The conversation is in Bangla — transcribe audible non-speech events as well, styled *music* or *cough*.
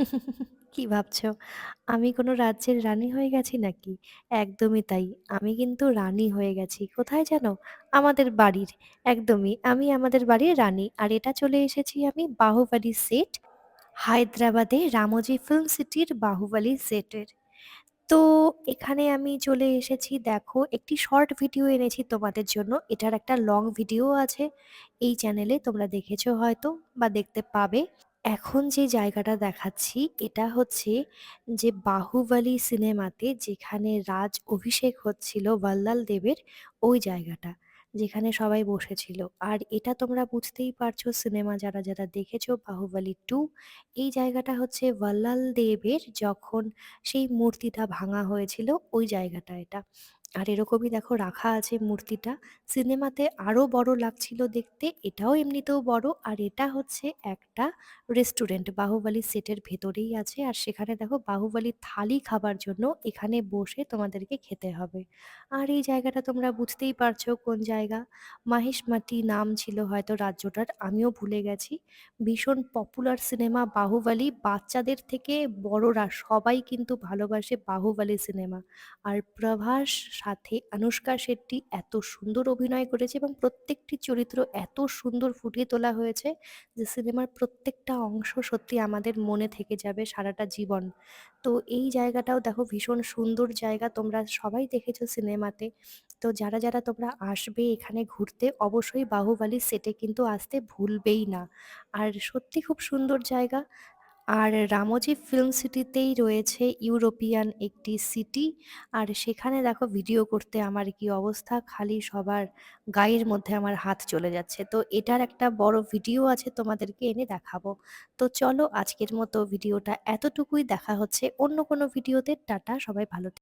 *laughs* কি ভাবছ? আমি কোনো রাজ্যের রানী হয়ে গেছি নাকি? একদমই তাই। আমি কিন্তু রানী হয়ে গেছি। কোথায় জানো? আমাদের বাড়ির। একদমই। আমি আমাদের বাড়ির রানী। আর এটা চলে এসেছি আমি বাহুবালি সেট, হায়দ্রাবাদে রামজি ফিল্ম সিটির বাহুবালি সেটের। তো এখানে আমি চলে এসেছি দেখো একটি শর্ট ভিডিও এনেছি তোমাদের জন্য। এটার একটা লং ভিডিও আছে এই চ্যানেলে তোমরা দেখেছ হয়তো বা দেখতে পাবে। এখন যে জায়গাটা দেখাচ্ছি, এটা হচ্ছে যে বাহুবালি সিনেমাতে যেখানে রাজ অভিষেক হচ্ছিল ভাল্লাল দেবের ওই জায়গাটা, যেখানে সবাই বসেছিল। আর এটা তোমরা বুঝতেই পারছ, সিনেমা যারা যারা দেখেছ বাহুবলী টু, এই জায়গাটা হচ্ছে ভাল্লাল দেবের যখন সেই মূর্তিটা ভাঙা হয়েছিল, ওই জায়গাটা এটা। আর এরকমই দেখো রাখা আছে মূর্তিটা। সিনেমাতে আরও বড় লাগছিল দেখতে, এটাও এমনিতেও বড়। আর এটা হচ্ছে একটা রেস্টুরেন্ট, বাহুবলী সেটের ভেতরেই আছে। আর সেখানে দেখো বাহুবলী থালি খাবার জন্য এখানে বসে তোমাদেরকে খেতে হবে। আর এই জায়গাটা তোমরা বুঝতেই পারছ কোন জায়গা। মাহেশমাটি নাম ছিল হয়তো রাজ্যটার, আমিও ভুলে গেছি। ভীষণ পপুলার সিনেমা বাহুবলী। বাচ্চাদের থেকে বড়রা সবাই কিন্তু ভালোবাসে বাহুবলী সিনেমা। আর প্রভাস সাথে আনুশকা শেট্টি এত সুন্দর অভিনয় করেছে এবং প্রত্যেকটি চরিত্র এত সুন্দর ফুটিয়ে তোলা হয়েছে যে সিনেমার প্রত্যেকটা অংশ সত্যি আমাদের মনে থেকে যাবে সারাটা জীবন। তো এই জায়গাটাও দেখো ভীষণ সুন্দর জায়গা, তোমরা সবাই দেখেছ সিনেমাতে। তো যারা যারা তোমরা আসবে এখানে ঘুরতে, অবশ্যই বাহুবলী সেটে কিন্তু আসতে ভুলবেই না। আর সত্যি খুব সুন্দর জায়গা। আর রামোজি ফিল্ম সিটিতেই রয়েছে ইউরোপিয়ান একটি সিটি। আর সেখানে দেখো ভিডিও করতে আমার কি অবস্থা, খালি সবার গায়ের মধ্যে আমার হাত চলে যাচ্ছে। তো এটার একটা বড় ভিডিও আছে তোমাদেরকে এনে দেখাবো। তো চলো আজকের মতো ভিডিওটা এতটুকুই, দেখা হচ্ছে অন্য কোনো ভিডিওতে। টাটা, সবাই ভালো।